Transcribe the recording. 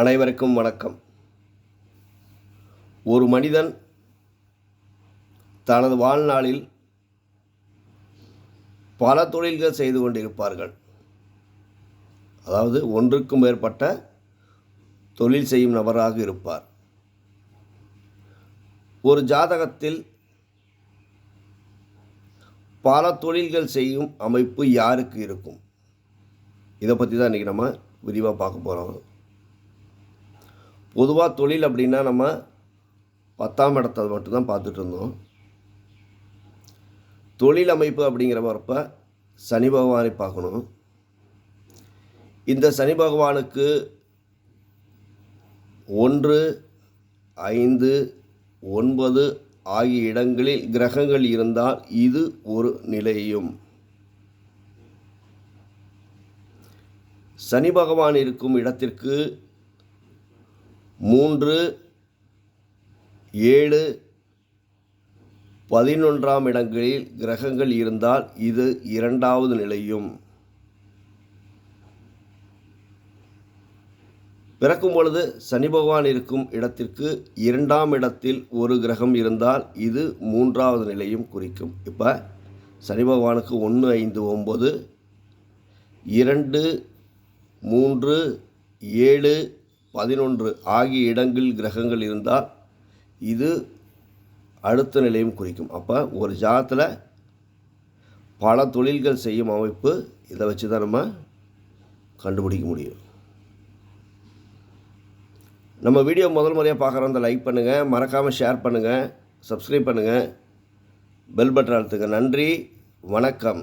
அனைவருக்கும் வணக்கம். ஒரு மனிதன் தனது வாழ்நாளில் பல தொழில்கள் செய்து கொண்டிருப்பார்கள். அதாவது ஒன்றுக்கும் மேற்பட்ட தொழில் செய்யும் நபராக இருப்பார். ஒரு ஜாதகத்தில் பல தொழில்கள் செய்யும் அமைப்பு யாருக்கு இருக்கும்? இதை பற்றி தான் இன்றைக்கி நம்ம விரிவாக பார்க்க போகிறோம் பொதுவாக தொழில் அப்படின்னா நம்ம பத்தாம் இடத்தை மட்டும்தான் பார்த்துட்டு இருந்தோம். தொழில் அமைப்பு அப்படிங்கிற வரப்ப சனி பகவானை பார்க்கணும். இந்த சனி பகவானுக்கு ஒன்று ஐந்து ஒன்பது ஆகிய இடங்களில் கிரகங்கள் இருந்தால் இது ஒரு நிலையும். சனி பகவான் இருக்கும் இடத்திற்கு மூன்று ஏழு பதினொன்றாம் இடங்களில் கிரகங்கள் இருந்தால் இது இரண்டாவது நிலையும். பிறக்கும் பொழுது சனி பகவான் இருக்கும் இடத்திற்கு இரண்டாம் இடத்தில் ஒரு கிரகம் இருந்தால் இது மூன்றாவது நிலையும் குறிக்கும். இப்போ சனி பகவானுக்கு ஒன்று ஐந்து ஒம்பது இரண்டு மூன்று ஏழு பதினொன்று ஆகிய இடங்களில் கிரகங்கள் இருந்தால் இது அடுத்த நிலையும் குறிக்கும். அப்போ ஒரு ஜாதத்தில் பல தொழில்கள் செய்யும் அமைப்பு இதை வச்சு தான் நம்ம கண்டுபிடிக்க முடியும். நம்ம வீடியோ முதல் முறையாக பார்க்குறவங்க லைக் பண்ணுங்கள் மறக்காமல் ஷேர் பண்ணுங்கள் சப்ஸ்கிரைப் பண்ணுங்கள் பெல் பட்டன் அழுத்துங்க. நன்றி வணக்கம்.